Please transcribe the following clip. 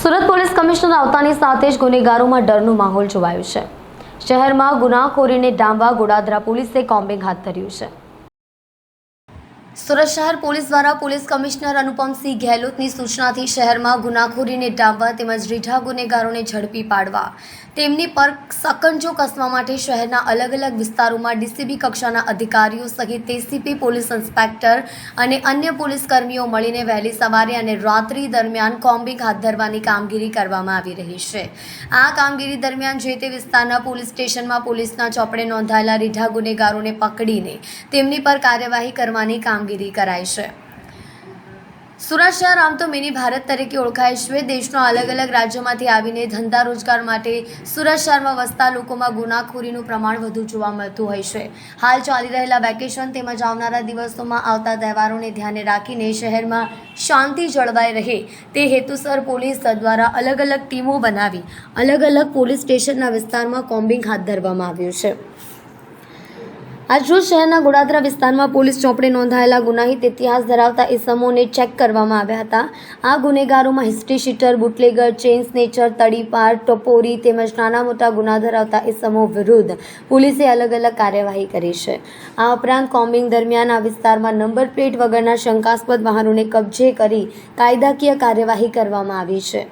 Surat police commissioner આવતાની સાથે જ ગુનેગારોમાં ડરનો માહોલ જોવાયો છે. શહેરમાં ગુનાખોરીને ડામવા ગોડાદરા પોલીસે કોમ્બિંગ હાથ ધર્યું છે. સુરત શહેર પોલીસ દ્વારા પોલીસ કમિશનર અનુપમસિંહ ગેહલોતની સૂચનાથી શહેરમાં ગુનાખોરીને ડામવા તેમજ રીઢા ગુનેગારોને ઝડપી પાડવા. તેમની પર સકંજો કસવા માટે શહેરના અલગ અલગ વિસ્તારોમાં ડીસીબી કક્ષાના અધિકારીઓ સહિત એસીપી પોલીસ ઇન્સ્પેક્ટર અને અન્ય પોલીસ કર્મીઓ મળીને વહેલી સવારે અને રાત્રિ દરમિયાન કોમ્બિંગ હાથ ધરવાની કામગીરી કરવામાં આવી રહી છે. આ કામગીરી દરમિયાન જે તે વિસ્તારના પોલીસ સ્ટેશનમાં પોલીસના ચોપડે નોંધાયેલા રીઢા ગુનેગારોને પકડીને તેમની પર કાર્યવાહી કરવાની કામગીરી કરાઈ છે. સુરત શહેર આમ તો મિની ભારત તરીકે ઓળખાય છે. દેશના અલગ અલગ રાજ્યોમાંથી આવીને ધંધા રોજગાર માટે સુરત શહેરમાં વસતા લોકોમાં ગુનાખોરીનું પ્રમાણ વધુ જોવા મળતું હોય છે. હાલ ચાલી રહેલા વેકેશન તેમજ આવનારા દિવસોમાં આવતા તહેવારોને ધ્યાને રાખીને શહેરમાં શાંતિ જળવાઈ રહે. તે હેતુસર પોલીસ દ્વારા અલગ અલગ ટીમો બનાવી અલગ અલગ પોલીસ સ્ટેશનના વિસ્તારમાં કોમ્બિંગ હાથ ધરવામાં આવ્યું છે. આજરોજ શહેરના ગોડાદરા વિસ્તારમાં પોલીસ ચોપડે નોંધાયેલા ગુનાહિત ઇતિહાસ ધરાવતા ઇસમોને ચેક કરવામાં આવ્યા હતા. આ ગુનેગારોમાં history sheeter, bootlegger, chain snatcher તડીપાર ટપોરી તેમજ નાના મોટા ગુના ધરાવતા ઇસમો વિરુદ્ધ પોલીસે અલગ અલગ કાર્યવાહી કરી છે. આ ઉપરાંત કોમ્બિંગ દરમિયાન આ વિસ્તારમાં નંબર પ્લેટ વગરના શંકાસ્પદ વાહનોને કબજે કરી કાયદાકીય કાર્યવાહી કરવામાં આવી છે.